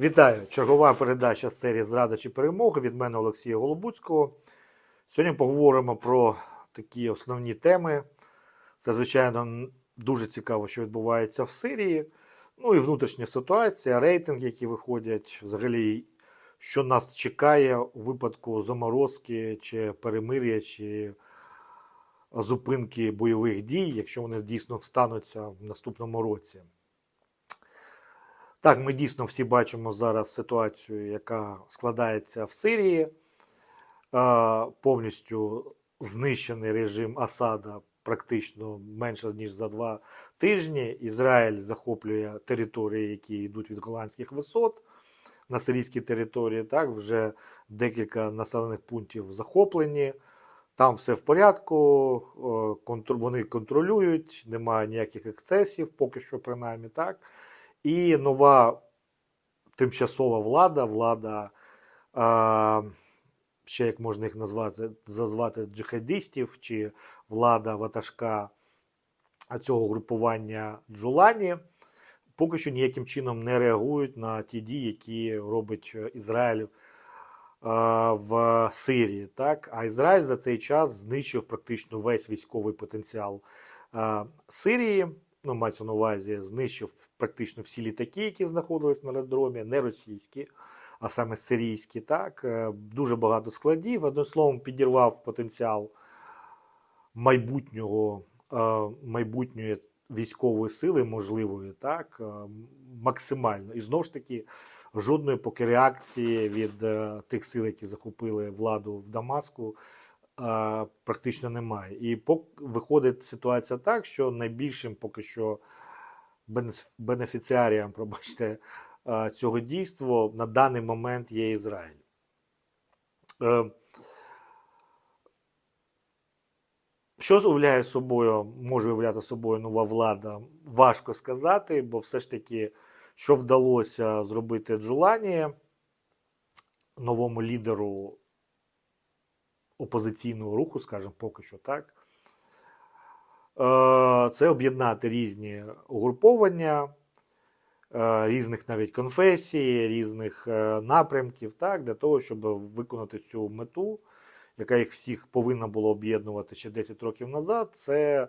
Вітаю! Чергова передача з серії Зрада чи перемога від мене Олексія Голобуцького. Сьогодні поговоримо про такі основні теми. Це, звичайно, дуже цікаво, що відбувається в Сирії. Ну і внутрішня ситуація, рейтинги, які виходять, взагалі, що нас чекає у випадку заморозки чи перемир'я, чи зупинки бойових дій, якщо вони дійсно стануться в наступному році. Так, ми дійсно всі бачимо зараз ситуацію, яка складається в Сирії. Повністю знищений режим Асада практично менше ніж за два тижні. Ізраїль захоплює території, які йдуть від голландських висот на сирійській території. Так, вже декілька населених пунктів захоплені. Там все в порядку, вони контролюють, немає ніяких ексцесів, поки що, принаймні так. І нова тимчасова влада, влада, а, ще як можна їх назвати, зазвати джихадистів, чи влада ватажка цього групування Джулані, поки що ніяким чином не реагують на ті дії, які робить е, Ізраїль в Сирії. Так? А Ізраїль за цей час знищив практично весь військовий потенціал Сирії. Ну, мається на увазі, знищив практично всі літаки, які знаходились на аеродромі, не російські, а саме сирійські. Так? Е, Дуже багато складів. Одним словом, підірвав потенціал майбутнього, е, майбутньої військової сили, можливої, так? е, максимально. І знову ж таки, жодної поки реакції від тих сил, які захопили владу в Дамаску, практично немає. І виходить ситуація так, що найбільшим поки що бенеф- бенефіціарієм, пробачте, цього дійства на даний момент є Ізраїль. Е, Що уявляє собою, може уявляти собою нова влада, важко сказати, бо все ж таки, що вдалося зробити Джулані, новому лідеру опозиційного руху, скажімо, поки що так. Е, Це об'єднати різні угруповання, е, різних навіть конфесій, різних е, напрямків, так, для того, щоб виконати цю мету, яка їх всіх повинна була об'єднувати ще 10 років назад, це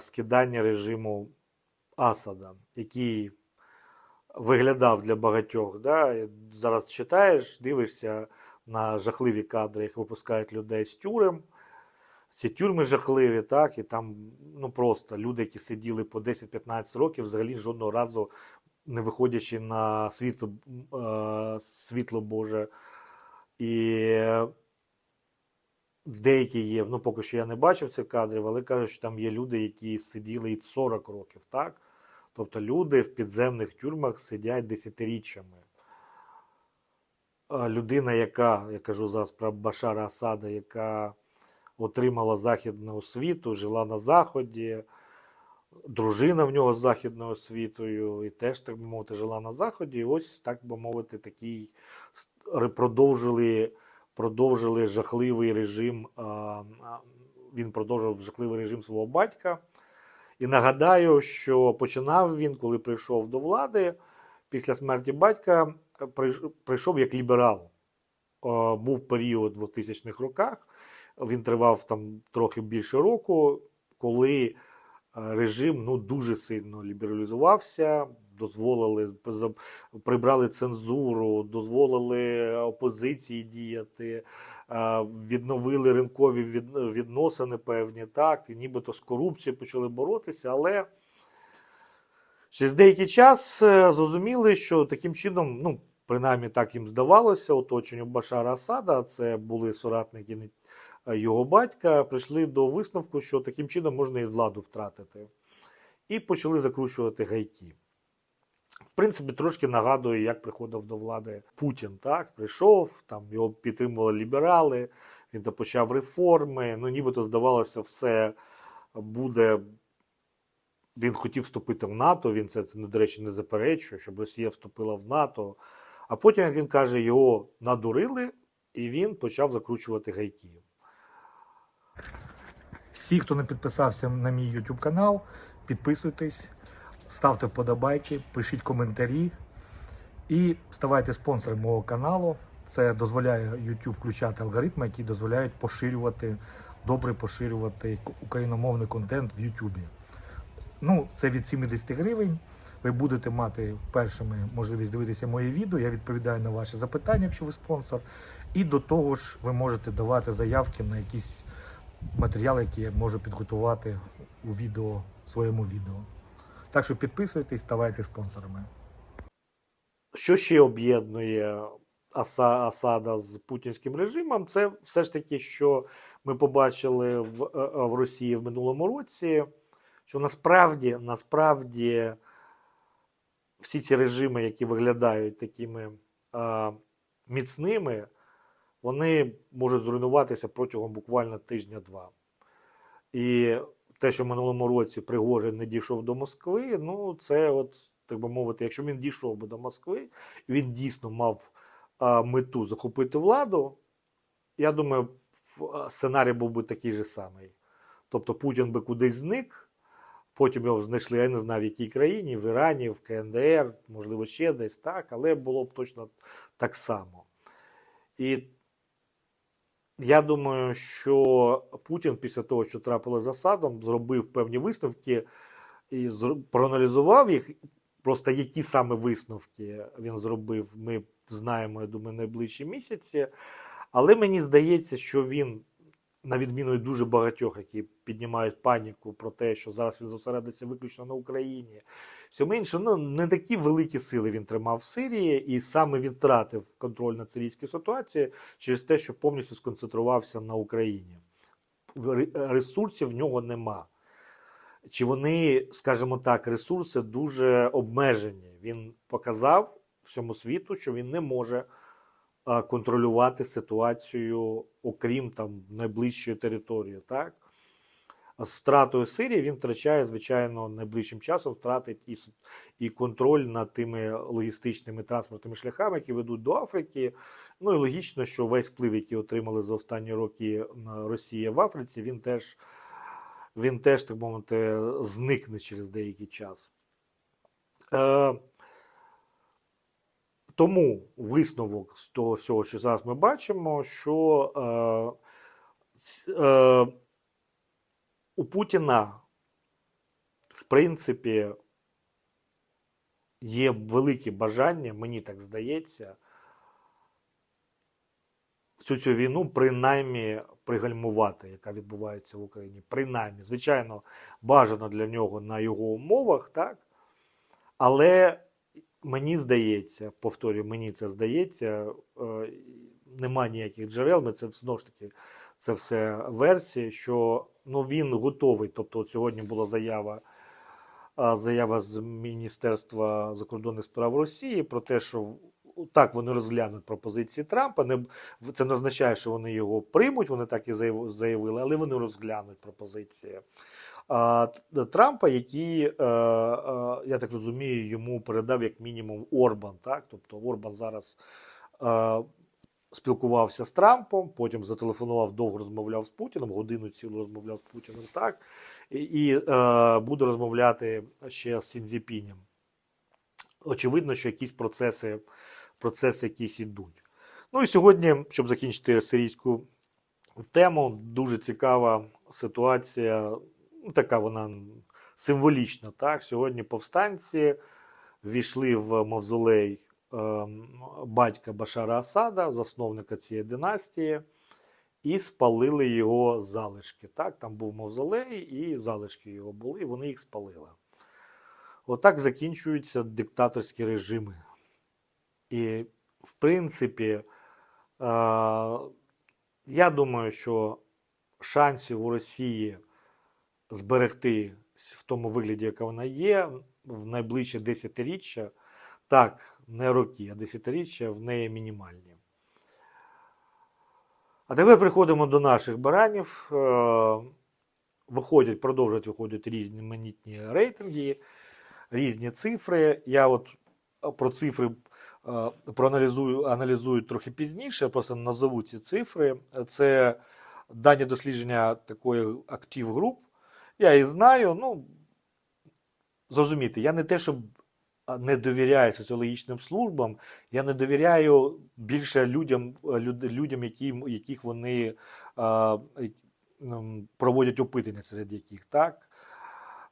скидання режиму Асада, який виглядав для багатьох. Да? Зараз читаєш, дивишся на жахливі кадри, як випускають людей з тюрем. Ці тюрми жахливі, так, і там ну просто люди, які сиділи по 10-15 років, взагалі жодного разу не виходячи на світло, е, світло Боже. І деякі є, ну поки що я не бачив цих кадрів, але кажуть, що там є люди, які сиділи і 40 років, так? Тобто люди в підземних тюрмах сидять десятиріччями. Людина, яка, я кажу зараз про Башара Асада, яка отримала західну освіту, жила на Заході, дружина в нього з західною освітою, і теж, так би мовити, жила на Заході. І ось, так би мовити, такий продовжили, продовжили жахливий режим. Він продовжив жахливий режим свого батька. І нагадаю, що починав він, коли прийшов до влади, після смерті батька е, прийшов як ліберал. Е, Був період в 2000-х роках, він тривав там трохи більше року, коли е, режим ну, дуже сильно лібералізувався, дозволили, прибрали цензуру, дозволили опозиції діяти, відновили ринкові відносини певні, так, і нібито з корупцією почали боротися, але через деякий час е, зрозуміли, що таким чином, ну, принаймні так їм здавалося, оточенню Башара Асада, це були соратники е, його батька, прийшли до висновку, що таким чином можна і владу втратити. І почали закручувати гайки. В принципі, трошки нагадує, як приходив до влади Путін. Так? Прийшов, там його підтримували ліберали, він почав реформи. Ну, нібито здавалося, все буде. Він хотів вступити в НАТО, він це, це до речі, не заперечує, щоб Росія вступила в НАТО. А потім, як він каже, його надурили, і він почав закручувати гайки. Всі, хто не підписався на мій YouTube канал, підписуйтесь, ставте вподобайки, пишіть коментарі. І ставайте спонсором мого каналу. Це дозволяє YouTube включати алгоритми, які дозволяють поширювати, добре поширювати україномовний контент в YouTube. Ну, це від 70 гривень. Ви будете мати першими можливість дивитися мої відео. Я відповідаю на ваші запитання, якщо ви спонсор. І до того ж, ви можете давати заявки на якісь матеріали, які я можу підготувати у відео, своєму відео. Так що підписуйтесь, ставайте спонсорами. Що ще об'єднує Аса- Асада з путінським режимом? Це все ж таки, що ми побачили в, е, е, в Росії в минулому році, що насправді, насправді всі ці режими, які виглядають такими а, міцними, вони можуть зруйнуватися протягом буквально тижня-два. І те, що в минулому році Пригожин не дійшов до Москви, ну це, от, так би мовити, якщо він дійшов би до Москви, він дійсно мав а, мету захопити владу, я думаю, сценарій був би такий же самий. Тобто Путін би кудись зник, потім його знайшли, я не знаю, в якій країні, в Ірані, в КНДР, можливо, ще десь так, але було б точно так само. І я думаю, що Путін після того, що трапило з Асадом, зробив певні висновки і проаналізував їх. Просто які саме висновки він зробив, ми знаємо, я думаю, найближчі місяці. Але мені здається, що він, на відміну від дуже багатьох, які піднімають паніку про те, що зараз він зосередиться виключно на Україні, все менше, ну не такі великі сили він тримав в Сирії, і саме він втратив контроль над сирійською ситуацією через те, що повністю сконцентрувався на Україні. Ресурсів в нього нема. Чи вони, скажімо так, ресурси дуже обмежені. Він показав всьому світу, що він не може контролювати ситуацію, окрім там найближчої території. Так? З втратою Сирії він втрачає, звичайно, найближчим часом втратить і, і контроль над тими логістичними транспортними шляхами, які ведуть до Африки. Ну і логічно, що весь вплив, який отримали за останні роки Росія в Африці, він теж, він теж, так мовити, зникне через деякий час. Е, тому висновок з того всього, що зараз ми бачимо, що е, е, у Путіна, в принципі, є велике бажання, мені так здається, всю цю війну принаймні пригальмувати, яка відбувається в Україні. Принаймні, звичайно, бажано для нього на його умовах, так? Але мені здається, повторюю, мені це здається, е, нема ніяких джерел, ми це знову ж таки, це все версії, що ну, він готовий. Тобто, от сьогодні була заява, а, заява з Міністерства закордонних справ Росії про те, що так вони розглянуть пропозиції Трампа. Не, це не означає, що вони його приймуть, вони так і заявили, але вони розглянуть пропозиції а, Трампа, які, е, е, я так розумію, йому передав як мінімум Орбан. Так? Тобто Орбан зараз е, спілкувався з Трампом, потім зателефонував, довго розмовляв з Путіним, годину цілу розмовляв з Путіним, так, і, і е, буде розмовляти ще з Сінзіпінем. Очевидно, що якісь процеси, процеси якісь ідуть. Ну і сьогодні, щоб закінчити сирійську тему, дуже цікава ситуація, ну, така вона символічна. Так? Сьогодні повстанці війшли в мавзолей ем, батька Башара Асада, засновника цієї династії, і спалили його залишки. Так? Там був мавзолей, і залишки його були, і вони їх спалили. Отак закінчуються диктаторські режими. І, в принципі, е, я думаю, що шансів у Росії зберегти в тому вигляді, яка вона є, в найближче десятиріччя, так, не роки, а десятиріччя в неї мінімальні. А тепер приходимо до наших баранів. Е, Виходять, продовжують виходити різноманітні рейтинги, різні цифри. Я от про цифри е, проаналізую аналізую трохи пізніше, я просто назову ці цифри. Це дані дослідження такої актив груп. Я їх знаю. Ну, зрозуміти, я не те, щоб не довіряю соціологічним службам, я не довіряю більше людям, е, люд- людям які, яких вони е, проводять опитання, серед яких так.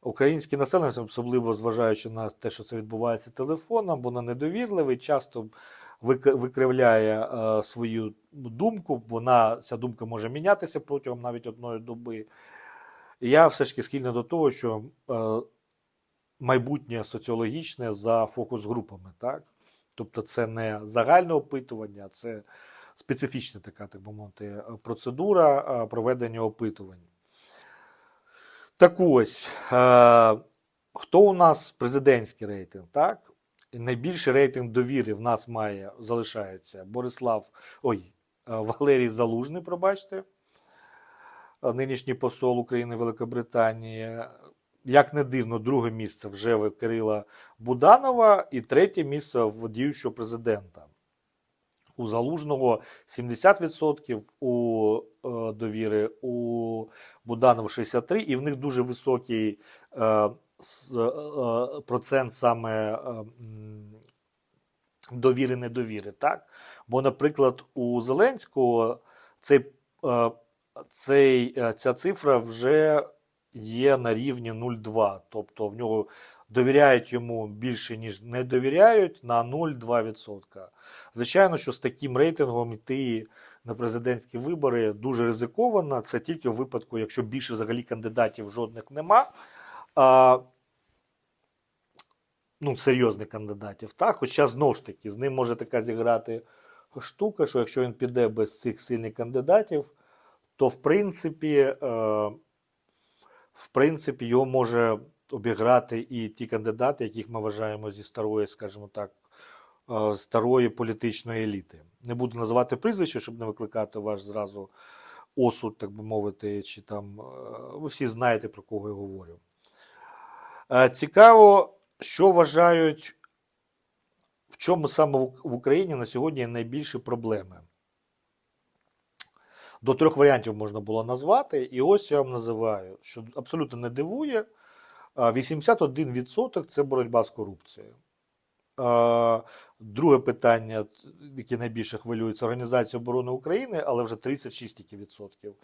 Українське населення, особливо зважаючи на те, що це відбувається телефоном, воно недовірливе, часто викривляє е, свою думку. Вона ця думка може мінятися протягом навіть одної доби. Я все ж таки схильний до того, що е, майбутнє соціологічне за фокус-групами, так? Тобто це не загальне опитування, це специфічна така, так би мовити, процедура е, проведення опитувань. Так ось, е, хто у нас президентський рейтинг, так? Найбільший рейтинг довіри в нас має, залишається Борислав, ой, е, Валерій Залужний, пробачте, е, нинішній посол України Великобританії. Як не дивно, друге місце вже в Кирила Буданова і третє місце в діючого президента. У Залужного 70% у е, довіри, у Буданова 63%, і в них дуже високий е, с- е, процент саме е, довіри недовіри. Так? Бо, наприклад, у Зеленського цей, е, цей, е, ця цифра вже є на рівні 0,2. Тобто в нього довіряють йому більше, ніж не довіряють на 0,2%. Звичайно, що з таким рейтингом йти на президентські вибори дуже ризиковано. Це тільки в випадку, якщо більше взагалі кандидатів жодних нема. А, ну, серйозних кандидатів. Так? Хоча знову ж таки, з ним може така зіграти штука, що якщо він піде без цих сильних кандидатів, то в принципі, е, в принципі, його може обіграти і ті кандидати, яких ми вважаємо зі старої, скажімо так, е, старої політичної еліти. Не буду називати прізвище, щоб не викликати ваш зразу осуд, так би мовити, чи там е, ви всі знаєте, про кого я говорю. Е, Цікаво, що вважають, в чому саме в Україні на сьогодні найбільші проблеми. До трьох варіантів можна було назвати, і ось я вам називаю, що абсолютно не дивує. А, 81% це боротьба з корупцією. Друге питання, яке найбільше хвилюється, Організація оборони України, але вже 36 тільки відсотків.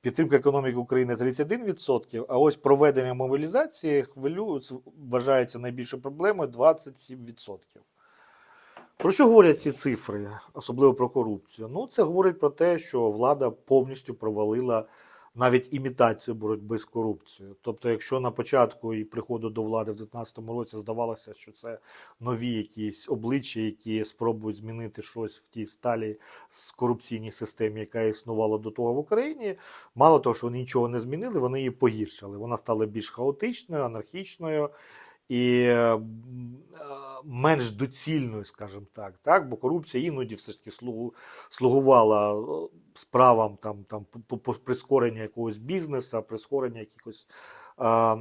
Підтримка економіки України 31%, а ось проведення мобілізації хвилю, вважається найбільшою проблемою 27%. Про що говорять ці цифри, особливо про корупцію? Ну, це говорить про те, що влада повністю провалила навіть імітацію боротьби з корупцією. Тобто, якщо на початку і приходу до влади в 2019 році здавалося, що це нові якісь обличчя, які спробують змінити щось в тій сталі з корупційній системі, яка існувала до того в Україні, мало того, що вони нічого не змінили, вони її погіршили. Вона стала більш хаотичною, анархічною і е, менш доцільною, скажімо так, так, бо корупція іноді все ж таки слугу, слугувала справам там, там, прискорення якогось бізнесу, прискорення якихось, а,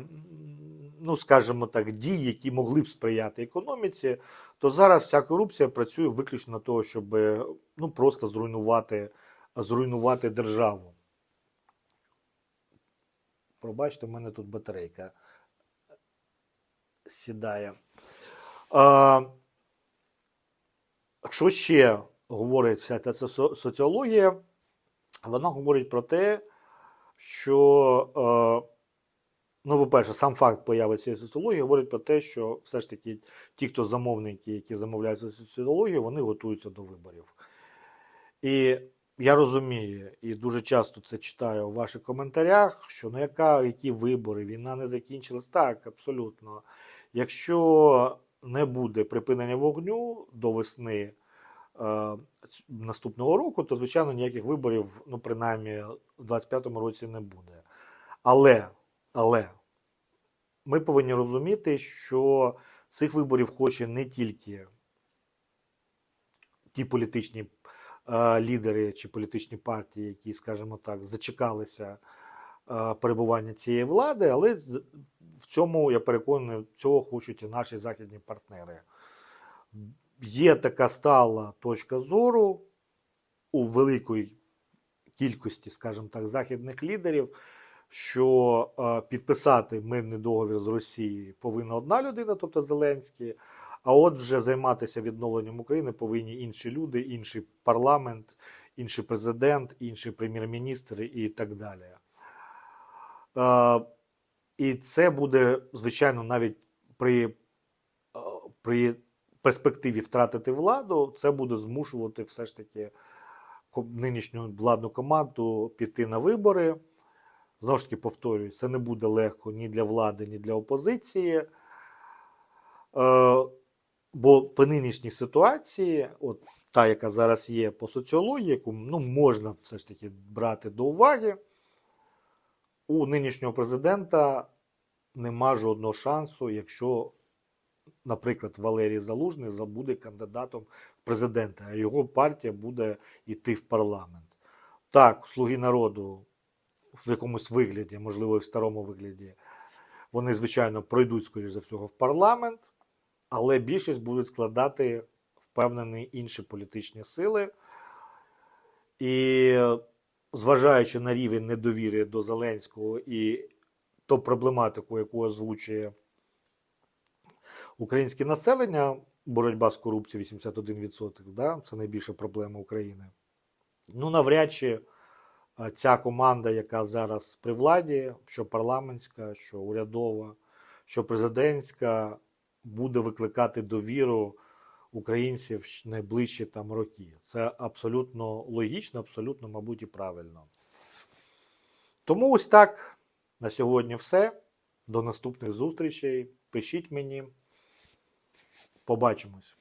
ну, скажімо так, дій, які могли б сприяти економіці, то зараз вся корупція працює виключно на того, щоб ну, просто зруйнувати, зруйнувати державу. Пробачте, в мене тут батарейка сідає. А, що ще говорить вся ця соціологія? Вона говорить про те, що, е, ну, по-перше, сам факт появи цієї соціології говорить про те, що все ж таки ті, хто замовники, які замовляють соціологію, вони готуються до виборів. І я розумію, і дуже часто це читаю у ваших коментарях, що ну яка, які вибори, війна не закінчилась. Так, абсолютно. Якщо не буде припинення вогню до весни наступного року, то, звичайно, ніяких виборів, ну, принаймні, в 25-му році не буде. Але, але ми повинні розуміти, що цих виборів хоче не тільки ті політичні е, лідери чи політичні партії, які, скажімо так, зачекалися е, перебування цієї влади, але в цьому, я переконаний, цього хочуть і наші західні партнери. Є така стала точка зору у великої кількості, скажімо так, західних лідерів, що е, підписати мирний договір з Росією повинна одна людина, тобто Зеленський, А от вже займатися відновленням України повинні інші люди, інший парламент, інший президент, інший прем'єр-міністр і так далі. Е, і це буде, звичайно, навіть при, е, при перспективі втратити владу, це буде змушувати все ж таки нинішню владну команду піти на вибори. Знову ж таки, повторюю, це не буде легко ні для влади, ні для опозиції. Е, бо по нинішній ситуації, от та, яка зараз є по соціології, яку ну, можна все ж таки брати до уваги, у нинішнього президента нема жодного шансу, якщо, наприклад, Валерій Залужний забуде кандидатом в президенти, а його партія буде йти в парламент. Так, слуги народу в якомусь вигляді, можливо, і в старому вигляді, вони, звичайно, пройдуть, скоріш за всього, в парламент, але більшість будуть складати впевнені інші політичні сили. І зважаючи на рівень недовіри до Зеленського і ту проблематику, яку озвучує українське населення, боротьба з корупцією 81%, да, це найбільша проблема України. Ну, навряд чи ця команда, яка зараз при владі, що парламентська, що урядова, що президентська, буде викликати довіру українців в найближчі там роки. Це абсолютно логічно, абсолютно, мабуть, і правильно. Тому ось так на сьогодні все. До наступних зустрічей. Пишіть мені. Побачимось.